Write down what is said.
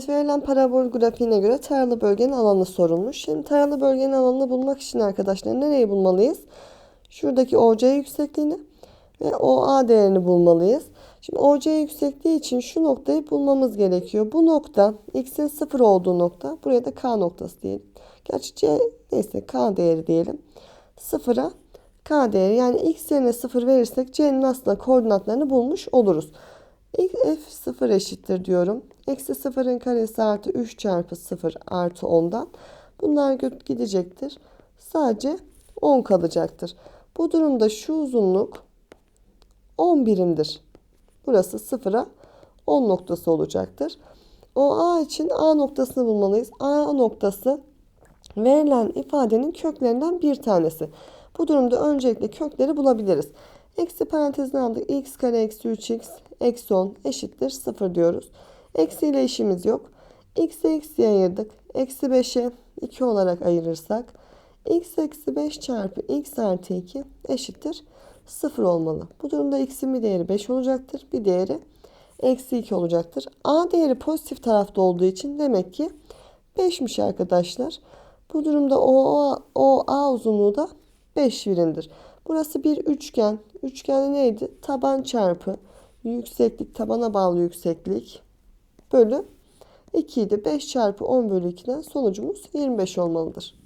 Evet verilen parabol grafiğine göre taralı bölgenin alanı sorulmuş. Şimdi taralı bölgenin alanını bulmak için arkadaşlar nereyi bulmalıyız? Şuradaki OC yüksekliğini ve OA değerini bulmalıyız. Şimdi OC yüksekliği için şu noktayı bulmamız gerekiyor. Bu nokta x'in 0 olduğu nokta. Buraya da k noktası diyelim. Gerçi c neyse k değeri diyelim. 0'a k değeri yani x yerine 0 verirsek c'nin aslında koordinatlarını bulmuş oluruz. F 0 eşittir diyorum. Eksi 0'ın karesi artı 3 çarpı 0 artı 10'dan. Bunlar gidecektir. Sadece 10 kalacaktır. Bu durumda şu uzunluk 10 birimdir. Burası 0'a 10 noktası olacaktır. O A için A noktasını bulmalıyız. A noktası verilen ifadenin köklerinden bir tanesi. Bu durumda öncelikle kökleri bulabiliriz. Eksi parantezine aldık. x kare eksi 3x eksi 10 eşittir 0 diyoruz. Eksi ile işimiz yok. x'e eksiye ayırdık. Eksi 5'e 2 olarak ayırırsak x eksi 5 çarpı x artı 2 eşittir 0 olmalı. Bu durumda x'in bir değeri 5 olacaktır. Bir değeri eksi 2 olacaktır. A değeri pozitif tarafta olduğu için demek ki 5'miş arkadaşlar. Bu durumda o, o A uzunluğu da 5 birimdir. Burası bir üçgen. Üçgen neydi? Taban çarpı yükseklik, tabana bağlı yükseklik bölü 2 idi. 5 çarpı 10 bölü 2'den sonucumuz 25 olmalıdır.